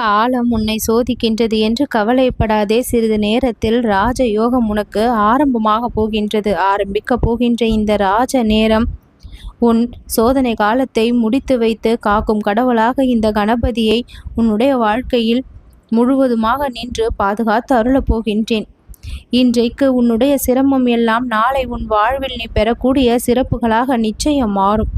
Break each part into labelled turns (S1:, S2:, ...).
S1: காலம் உன்னை சோதிக்கின்றது என்று கவலைப்படாதே. சிறிது நேரத்தில் ராஜ யோகம் உனக்கு ஆரம்பமாக போகின்றது. ஆரம்பிக்க போகின்ற இந்த ராஜ நேரம் உன் சோதனை காலத்தை முடித்து வைத்து காக்கும் கடவுளாக இந்த கணபதியை உன்னுடைய வாழ்க்கையில் முழுவதுமாக நின்று பாதுகாத்து அருளப் போகின்றேன். இன்றைக்கு உன்னுடைய சிரமம் எல்லாம் நாளை உன் வாழ்வில் நீ பெறக்கூடிய சிறப்புகளாக நிச்சயம் மாறும்.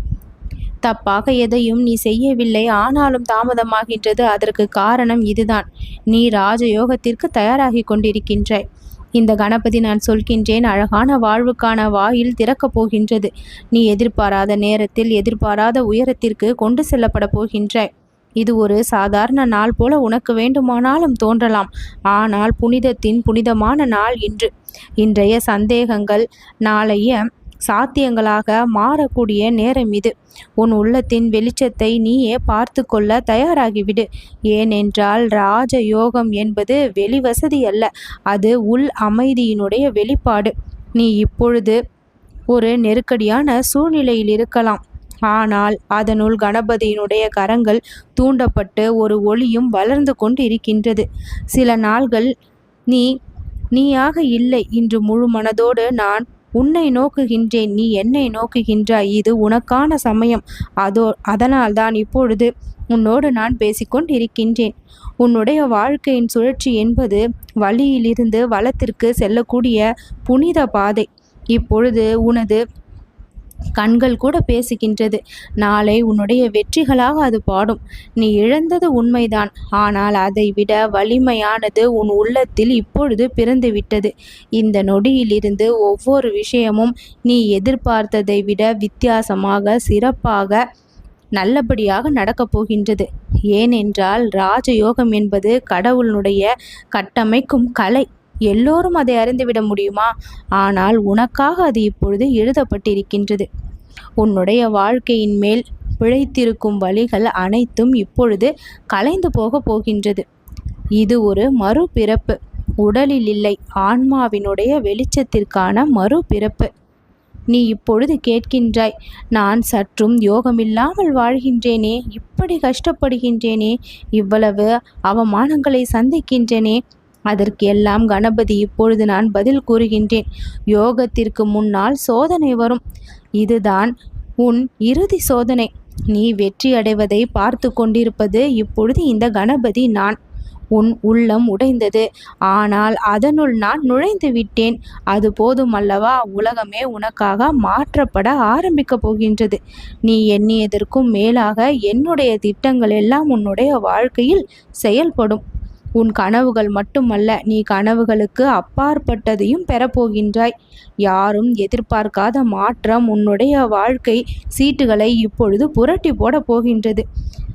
S1: தப்பாக எதையும் நீ செய்யவில்லை. ஆனாலும் தாமதமாகின்றது. அதற்கு காரணம் இதுதான். நீ ராஜயோகத்திற்கு தயாராகி கொண்டிருக்கின்றாய். இந்த கணபதி நான் சொல்கின்றேன் அழகான வாழ்வுக்கான வாயில் திறக்கப் போகின்றது. நீ எதிர்பாராத நேரத்தில் எதிர்பாராத உயரத்திற்கு கொண்டு செல்லப்பட போகின்றாய். இது ஒரு சாதாரண நாள் போல உனக்கு வேண்டுமானாலும் தோன்றலாம். ஆனால் புனிதத்தின் புனிதமான நாள் இன்று. இன்றைய சந்தேகங்கள் நாளைய சாத்தியங்களாக மாறக்கூடிய நேரம் இது. உன் உள்ளத்தின் வெளிச்சத்தை நீயே பார்த்து கொள்ள தயாராகிவிடு. ஏனென்றால் ராஜ யோகம் என்பது வெளிவசதி அல்ல. அது உள் அமைதியினுடைய வெளிப்பாடு. நீ இப்பொழுது ஒரு நெருக்கடியான சூழ்நிலையில் இருக்கலாம். ஆனால் அதனுள் கணபதியினுடைய கரங்கள் தூண்டப்பட்டு ஒரு ஒளியும் வளர்ந்து கொண்டு இருக்கின்றது சில நாள்கள் நீ நீயாக இல்லை. இன்று முழு மனதோடு நான் உன்னை நோக்குகின்றேன் நீ என்னை நோக்குகின்றாய் இது உனக்கான சமயம். அதோ அதனால்தான் இப்பொழுது உன்னோடு நான் பேசிக்கொண்டிருக்கின்றேன். உன்னுடைய வாழ்க்கையின் சுழற்சி என்பது வழியிலிருந்து வளத்திற்கு செல்லக்கூடிய புனித பாதை. இப்பொழுது உனது கண்கள் கூட பேசுகின்றது. நாளை உன்னுடைய வெற்றிகளாக அது பாடும். நீ இழந்தது உண்மைதான். ஆனால் அதை விட வலிமையானது உன் உள்ளத்தில் இப்பொழுது பிறந்துவிட்டது. இந்த நொடியிலிருந்து ஒவ்வொரு விஷயமும் நீ எதிர்பார்த்ததை விட வித்தியாசமாக சிறப்பாக நல்லபடியாக நடக்கப் போகின்றது. ஏனென்றால் ராஜயோகம் என்பது கடவுளுடைய கட்டமைக்கும் கலை. எல்லோரும் அதை அறிந்துவிட முடியுமா? ஆனால் உனக்காக அது இப்பொழுது எழுதப்பட்டிருக்கின்றது. உன்னுடைய வாழ்க்கையின் மேல் பிழைத்திருக்கும் வழிகள் அனைத்தும் இப்பொழுது கலைந்து போக போகின்றது. இது ஒரு மறுபிறப்பு. உடலில் இல்லை ஆன்மாவினுடைய வெளிச்சத்திற்கான மறுபிறப்பு. நீ இப்பொழுது கேட்கின்றாய் நான் சற்றும் யோகமில்லாமல் வாழ்கின்றேனே இப்படி கஷ்டப்படுகின்றேனே இவ்வளவு அவமானங்களை சந்திக்கின்றேனே அதற்கு எல்லாம் கணபதி இப்பொழுது நான் பதில் கூறுகின்றேன். யோகத்திற்கு முன்னால் சோதனை வரும். இதுதான் உன் இறுதி சோதனை. நீ வெற்றி அடைவதை பார்த்து கொண்டிருப்பது இப்பொழுது இந்த கணபதி நான். உன் உள்ளம் உடைந்தது. ஆனால் அதனுள் நான் நுழைந்து விட்டேன். அது போதும் அல்லவா உலகமே உனக்காக மாற்றப்பட ஆரம்பிக்கப் போகின்றது. நீ எண்ணியதற்கும் மேலாக என்னுடைய திட்டங்கள் எல்லாம் உன்னுடைய வாழ்க்கையில் செயல்படும். உன் கனவுகள் மட்டுமல்ல நீ கனவுகளுக்கு அப்பாற்பட்டதையும் பெறப்போகின்றாய். யாரும் எதிர்பார்க்காத மாற்றம் உன்னுடைய வாழ்க்கை சீட்டுகளை இப்பொழுது புரட்டி போட போகின்றது.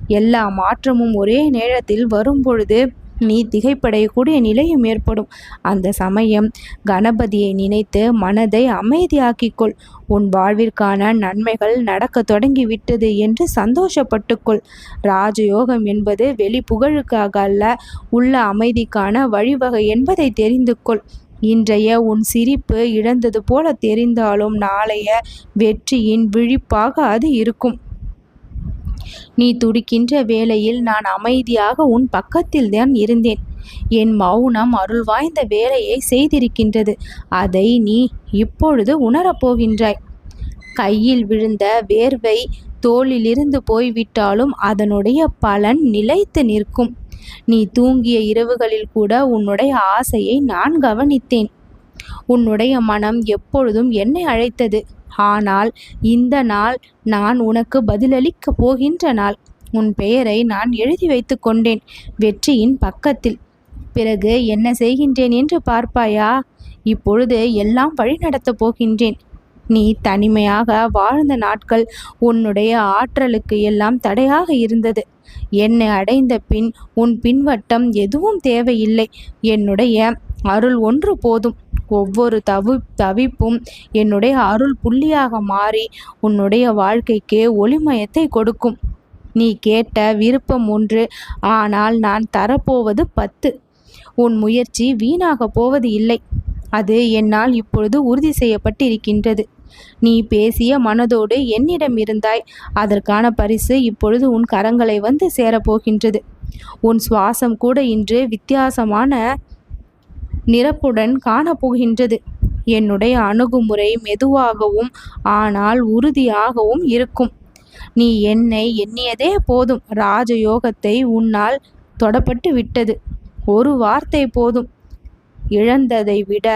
S1: எல்லா மாற்றமும் ஒரே நேரத்தில் வரும்பொழுது நீ திகைப்படையக்கூடிய நிலையும் ஏற்படும். அந்த சமயம் கணபதியை நினைத்து மனதை அமைதியாக்கிக்கொள். உன் வாழ்விற்கான நன்மைகள் நடக்க தொடங்கிவிட்டது என்று சந்தோஷப்பட்டுக்கொள். ராஜயோகம் என்பது வெளி புகழுக்காக அல்ல உள்ள அமைதிக்கான வழிவகை என்பதை தெரிந்து கொள் இன்றைய உன் சிரிப்பு இழந்தது போல தெரிந்தாலும் நாளைய வெற்றியின் விழிப்பாக அது இருக்கும். நீ துடிக்கின்ற வேளையில் நான் அமைதியாக உன் பக்கத்தில் தான் இருந்தேன். என் மௌனம் அருள் வாய்ந்த வேலையை செய்திருக்கின்றது. அதை நீ இப்பொழுது உணரப்போகின்றாய் கையில் விழுந்த வேர்வை தோளிலிருந்து போய்விட்டாலும் அதனுடைய பலன் நிலைத்து நிற்கும். நீ தூங்கிய இரவுகளில் கூட உன்னுடைய ஆசையை நான் கவனித்தேன். உன்னுடைய மனம் எப்பொழுதும் என்னை அழைத்தது. ஆனால் இந்த நாள் நான் உனக்கு பதிலளிக்கப் போகின்ற நாள். உன் பெயரை நான் எழுதி வைத்து கொண்டேன் வெற்றியின் பக்கத்தில். பிறகு என்ன செய்கின்றேன் என்று பார்ப்பாயா? இப்பொழுது எல்லாம் வழிநடத்தப் போகின்றேன். நீ தனிமையாக வாழ்ந்த நாட்கள் உன்னுடைய ஆற்றலுக்கு எல்லாம் தடையாக இருந்தது. என்னை அடைந்த பின் உன் பின்வட்டம் எதுவும் தேவையில்லை. என்னுடைய அருள் ஒன்று போதும். ஒவ்வொரு தவி தவிப்பும் என்னுடைய அருள் புள்ளியாக மாறி உன்னுடைய வாழ்க்கைக்கு ஒளிமயத்தை கொடுக்கும். நீ கேட்ட விருப்பம் ஒன்று ஆனால் நான் தரப்போவது பத்து. உன் முயற்சி வீணாக போவது இல்லை. அது என்னால் இப்பொழுது உறுதி செய்யப்பட்டிருக்கின்றது. நீ பேசிய மனதோடு என்னிடம் இருந்தாய். அதற்கான பரிசு இப்பொழுது உன் கரங்களை வந்து சேரப்போகின்றது. உன் சுவாசம் கூட இன்று வித்தியாசமான நிரப்புடன் காணப்போகின்றது. என்னுடைய அணுகுமுறை மெதுவாகவும் ஆனால் உறுதியாகவும் இருக்கும். நீ என்னை எண்ணியதே போதும். ராஜயோகத்தை உன்னால் தொடப்பட்டு விட்டது. ஒரு வார்த்தை போதும். இழந்ததை விட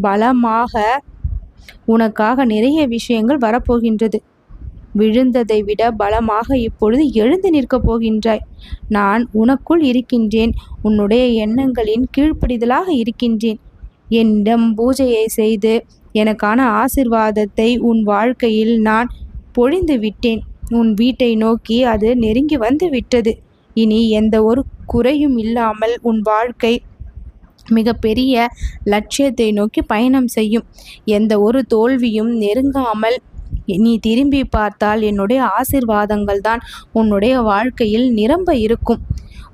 S1: பலமாக உனக்காக நிறைய விஷயங்கள் வரப்போகின்றது. விழுந்ததை விட பலமாக இப்பொழுது எழுந்து நிற்கப் போகின்றாய். நான் உனக்குள் இருக்கின்றேன் உன்னுடைய எண்ணங்களின் கீழ்ப்படிதலாக இருக்கின்றேன். என்னிடம் பூஜையை செய்து எனக்கான ஆசிர்வாதத்தை உன் வாழ்க்கையில் நான் பொழிந்து விட்டேன். உன் வீட்டை நோக்கி அது நெருங்கி வந்து விட்டது. இனி எந்த ஒரு குறையும் இல்லாமல் உன் வாழ்க்கை மிக பெரிய லட்சியத்தை நோக்கி பயணம் செய்யும். எந்த ஒரு தோல்வியும் நெருங்காமல் நீ திரும்பி பார்த்தால் என்னுடைய ஆசிர்வாதங்கள் தான் உன்னுடைய வாழ்க்கையில் நிரம்ப இருக்கும்.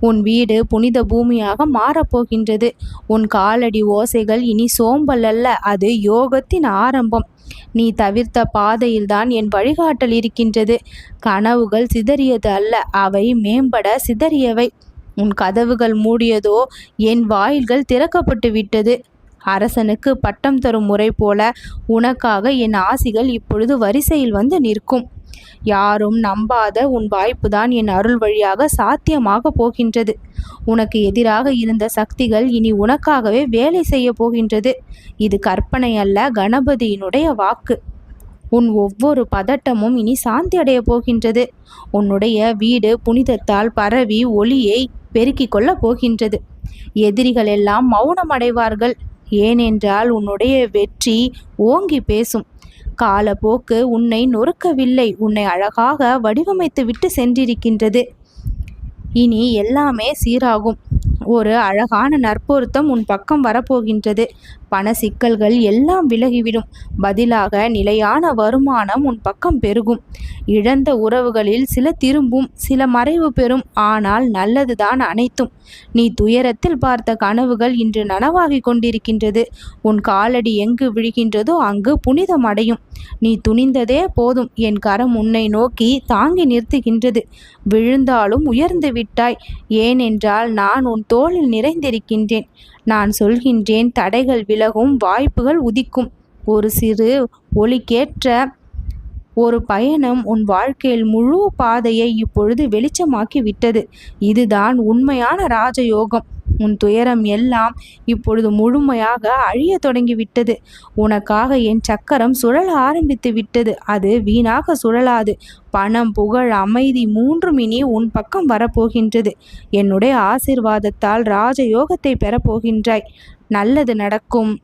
S1: உன் வீடு புனித பூமியாக மாறப்போகின்றது. உன் காலடி ஓசைகள் இனி சோம்பல் அல்ல அது யோகத்தின் ஆரம்பம். நீ தவிர்த்த பாதையில்தான் என் வழிகாட்டல் இருக்கின்றது. கனவுகள் சிதறியது அல்ல அவை மேம்பட சிதறியவை. உன் கதவுகள் மூடியதோ என் வாயில்கள் திறக்கப்பட்டு விட்டது அரசனுக்கு பட்டம் தரும் முறை போல உனக்காக என் ஆசிகள் இப்பொழுது வரிசையில் வந்து நிற்கும். யாரும் நம்பாத உன் வாய்ப்புதான் என் அருள் வழியாக சாத்தியமாக போகின்றது. உனக்கு எதிராக இருந்த சக்திகள் இனி உனக்காகவே வேலை செய்ய போகின்றது. இது கற்பனை அல்ல கணபதியினுடைய வாக்கு. உன் ஒவ்வொரு பதட்டமும் இனி சாந்தி அடைய போகின்றது. உன்னுடைய வீடு புனிதத்தால் பரவி ஒளியை பெருக்கிக் கொள்ளப் போகின்றது. எதிரிகள் எல்லாம் மௌனம் அடைவார்கள் ஏனென்றால் உன்னுடைய வெற்றி ஓங்கி பேசும். காலப்போக்கு உன்னை நொறுக்கவில்லை. உன்னை அழகாக வடிவமைத்து விட்டு சென்றிருக்கின்றது. இனி எல்லாமே சீராகும். ஒரு அழகான நற்பொருத்தம் உன் பக்கம் வரப்போகின்றது. பண சிக்கல்கள் எல்லாம் விலகிவிடும். பதிலாக நிலையான வருமானம் உன் பக்கம் பெருகும். இழந்த உறவுகளில் சில திரும்பும் சில மறைவு பெறும். ஆனால் நல்லதுதான் அனைத்தும். நீ துயரத்தில் பார்த்த கனவுகள் இன்று நனவாகி கொண்டிருக்கின்றது. உன் காலடி எங்கு விழுகின்றதோ அங்கு புனிதம் அடையும். நீ துணிந்ததே போதும். என் கரம் உன்னை நோக்கி தாங்கி நிறுத்துகின்றது. விழுந்தாலும் உயர்ந்து விட்டாய். ஏனென்றால் நான் உன் தோளில் நிறைந்திருக்கின்றேன். நான் சொல்கின்றேன் தடைகள் விலகும் வாய்ப்புகள் உதிக்கும். ஒரு சிறு ஒளிக்கேற்ற ஒரு பயணம் உன் வாழ்க்கையில் முழு பாதையை இப்பொழுது வெளிச்சமாக்கி விட்டது. இதுதான் உண்மையான ராஜயோகம். உன் துயரம் எல்லாம் இப்பொழுது முழுமையாக அழிய தொடங்கிவிட்டது. உனக்காக என் சக்கரம் சுழல ஆரம்பித்து விட்டது. அது வீணாக சுழலாது. பணம் புகழ் அமைதி மூன்றும் இனி உன் பக்கம் வரப்போகின்றது. என்னுடைய ஆசிர்வாதத்தால் ராஜயோகத்தை பெறப்போகின்றாய். நல்லது நடக்கும்.